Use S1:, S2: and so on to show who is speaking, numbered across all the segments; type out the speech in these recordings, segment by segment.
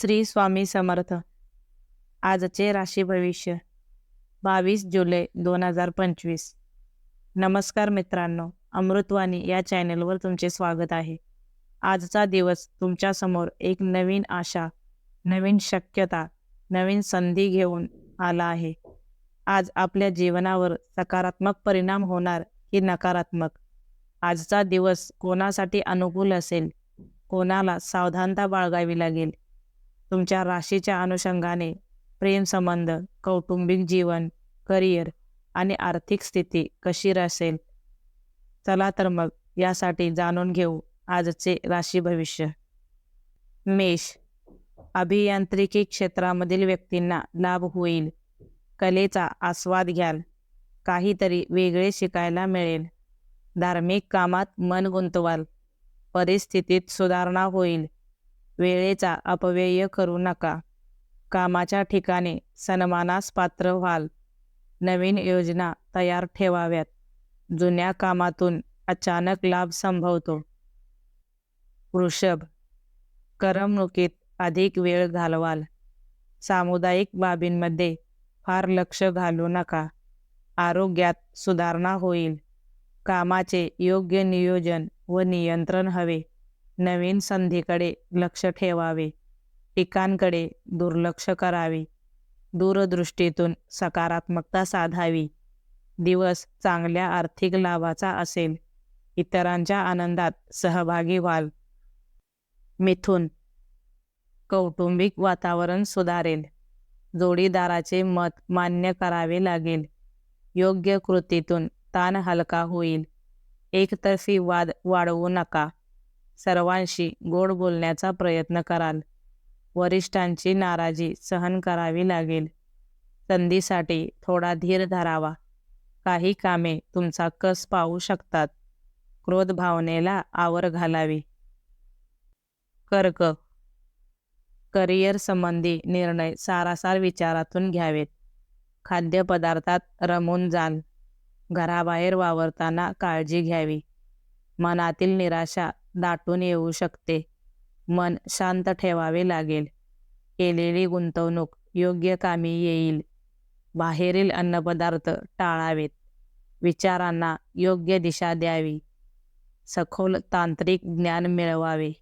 S1: श्री स्वामी समर्थ. आजचे राशी भविष्य बावीस जुलै दोन हजार पंचवीस. नमस्कार मित्रांनो अमृतवाणी या चॅनलवर तुमचे स्वागत आहे. आजचा दिवस तुमच्यासमोर एक नवीन आशा नवीन शक्यता नवीन संधी घेऊन आला आहे. आज आपल्या जीवनावर सकारात्मक परिणाम होणार की नकारात्मक? आजचा दिवस कोणासाठी अनुकूल असेल? कोणाला सावधानता बाळगावी लागेल? तुमच्या राशीच्या अनुषंगाने प्रेमसंबंध कौटुंबिक जीवन करिअर आणि आर्थिक स्थिती कशी असेल चला तर मग यासाठी जाणून घेऊ आजचे राशी भविष्य. मेष अभियांत्रिकी क्षेत्रामधील व्यक्तींना लाभ होईल. कलेचा आस्वाद घ्याल. काहीतरी वेगळे शिकायला मिळेल. धार्मिक कामात मन गुंतवाल. परिस्थितीत सुधारणा होईल. वेळेचा अपव्यय करू नका. कामाच्या ठिकाणी सन्मानास पात्र व्हाल. नवीन योजना तयार ठेवाव्यात. जुन्या कामातून अचानक लाभ संभवतो. वृषभ करमणुकीत अधिक वेळ घालवाल. सामुदायिक बाबींमध्ये फार लक्ष घालू नका. आरोग्यात सुधारणा होईल. कामाचे योग्य नियोजन व नियंत्रण हवे. नवीन संधीकडे लक्ष ठेवावे. टिकांकडे दुर्लक्ष करावे. दूरदृष्टीतून सकारात्मकता साधावी. दिवस चांगल्या आर्थिक लाभाचा असेल. इतरांच्या आनंदात सहभागी व्हाल. मिथुन. कौटुंबिक वातावरण सुधारेल. जोडीदाराचे मत मान्य करावे लागेल. योग्य कृतीतून ताण हलका होईल. एकतर्फी वाद वाढवू नका. सर्वांशी गोड बोलण्याचा प्रयत्न कराल. वरिष्ठांची नाराजी सहन करावी लागेल. संधीसाठी थोडा धीर धरावा. काही कामे तुमचा कस पाहू शकतात. क्रोध भावनेला आवर घालावी. कर्क. करिअर संबंधी निर्णय सारासार विचारातून घ्यावेत. खाद्यपदार्थात रमून जाल. घराबाहेर वावरताना काळजी घ्यावी. मनातील निराशा दाटून येऊ शकते. मन शांत ठेवावे लागेल. केलेली गुंतवणूक योग्य कामी येईल. बाहेरील अन्नपदार्थ टाळावेत. विचारांना योग्य दिशा द्यावी. सखोल तांत्रिक ज्ञान मिळवावे.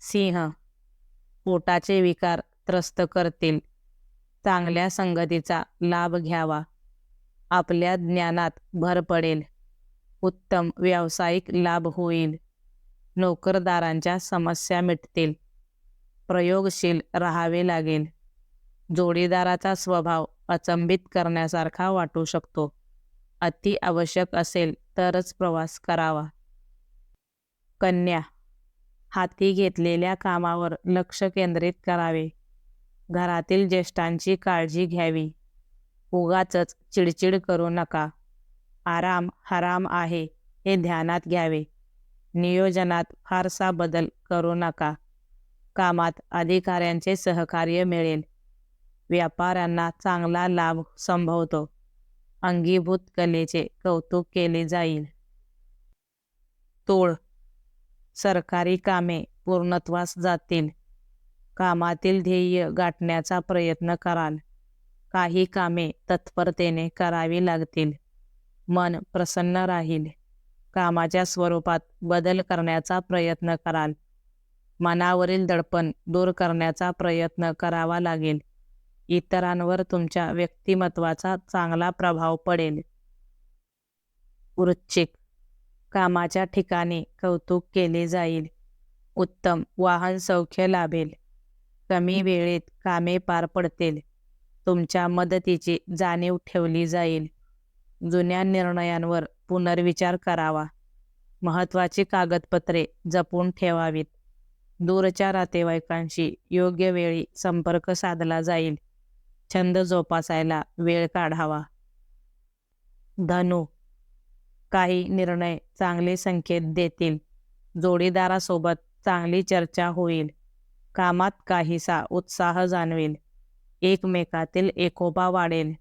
S1: सिंह पोटाचे विकार त्रस्त करतील. चांगल्या संगतीचा लाभ घ्यावा. आपल्या ज्ञानात भर पडेल. उत्तम व्यावसायिक लाभ होईल. नोकरदारांच्या समस्या मिटतील. प्रयोगशील राहावे लागेल. जोडीदाराचा स्वभाव अचंबित करण्यासारखा वाटू शकतो. अति आवश्यक असेल तरच प्रवास करावा. कन्या हाती घेतलेल्या कामावर लक्ष केंद्रित करावे. घरातील ज्येष्ठांची काळजी घ्यावी. उगाचच चिडचिड करू नका. आराम हराम आहे हे ध्यानात घ्यावे. नियोजनात फारसा बदल करू नका. कामात अधिकाऱ्यांचे सहकार्य मिळेल. व्यापाऱ्यांना चांगला लाभ संभवतो. अंगीभूत कलेचे कौतुक केले जाईल. तोळ सरकारी कामे पूर्णत्वास जातील. कामातील ध्येय गाठण्याचा प्रयत्न कराल. काही कामे तत्परतेने करावी लागतील. मन प्रसन्न राहील. कामाच्या स्वरूपात बदल करण्याचा प्रयत्न कराल. मनावरील दडपण दूर करण्याचा प्रयत्न करावा लागेल. इतरांवर तुमच्या व्यक्तिमत्वाचा चांगला प्रभाव पडेल. वृश्चिक. कामाच्या ठिकाणी कौतुक केले जाईल. उत्तम. वाहन सौख्य लाभेल. कमी वेळेत कामे पार पडतील. तुमच्या मदतीची जाणीव ठेवली जाईल. जुन्या निर्णयांवर पुनर्विचार करावा. महत्त्वाची कागदपत्रे जपून ठेवावीत. दूरच्या नातेवाईकांशी योग्य वेळी संपर्क साधला जाईल. छंद जोपासायला वेळ काढावा. धनु काही निर्णय चांगले संकेत देतील. जोडीदारासोबत चांगली चर्चा होईल. कामात काहीसा उत्साह जाणवेल. एकमेकातील एकोपा वाढेल.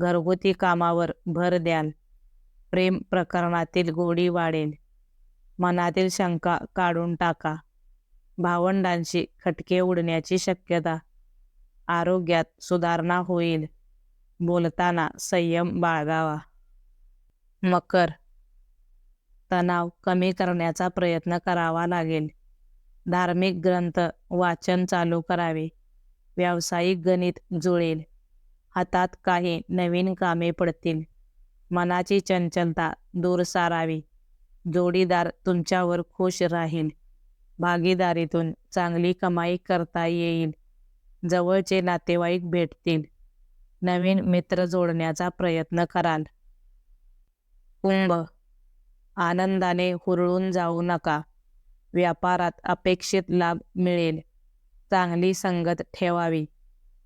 S1: घरगुती कामावर भर द्याल प्रेम प्रकरणातील गोडी वाढेल मनातील शंका काढून टाका. भावंडांशी खटके उडण्याची शक्यता. आरोग्यात सुधारणा होईल. बोलताना संयम बाळगावा. मकर. तणाव कमी करण्याचा प्रयत्न करावा लागेल. धार्मिक ग्रंथ वाचन चालू करावे. व्यावसायिक गणित जुळेल. हातात काही नवीन कामे पडतील. मनाची चंचलता दूर सारावी. जोडीदार तुमच्यावर खुश राहील. भागीदारीतून चांगली कमाई करता येईल. जवळचे नातेवाईक भेटतील. नवीन मित्र जोडण्याचा प्रयत्न कराल. कुंभ. आनंदाने हुरळून जाऊ नका. व्यापारात अपेक्षित लाभ मिळेल. चांगली संगत ठेवावी.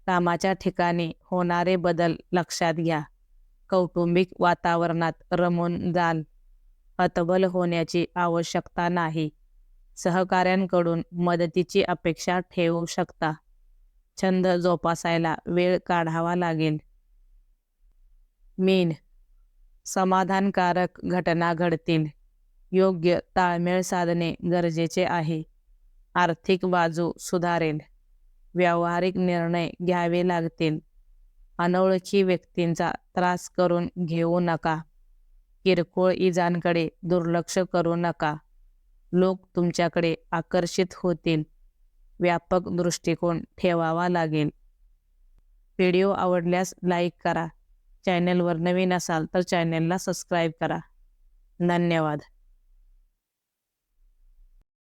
S1: कामाच्या ठिकाणी होणारे बदल लक्षात घ्या. कौटुंबिक वातावरणात रमून जाल. हतबल होण्याची आवश्यकता नाही. सहकाऱ्यांकडून मदतीची अपेक्षा ठेवू शकता. छंद जोपासायला वेळ काढावा लागेल. मीन. समाधानकारक घटना घडतील. योग्य ताळमेळ साधणे गरजेचे आहे. आर्थिक बाजू सुधारेल. व्यावहारिक निर्णय घ्यावे लागतील. अनोळखी व्यक्तींचा त्रास करून घेऊ नका. किरकोळ इजांकडे दुर्लक्ष करू नका. लोक तुमच्याकडे आकर्षित होतील. व्यापक दृष्टिकोन ठेवावा लागेल. व्हिडिओ आवडल्यास लाईक करा. चॅनलवर नवीन असाल तर चॅनलला सबस्क्राईब करा. धन्यवाद.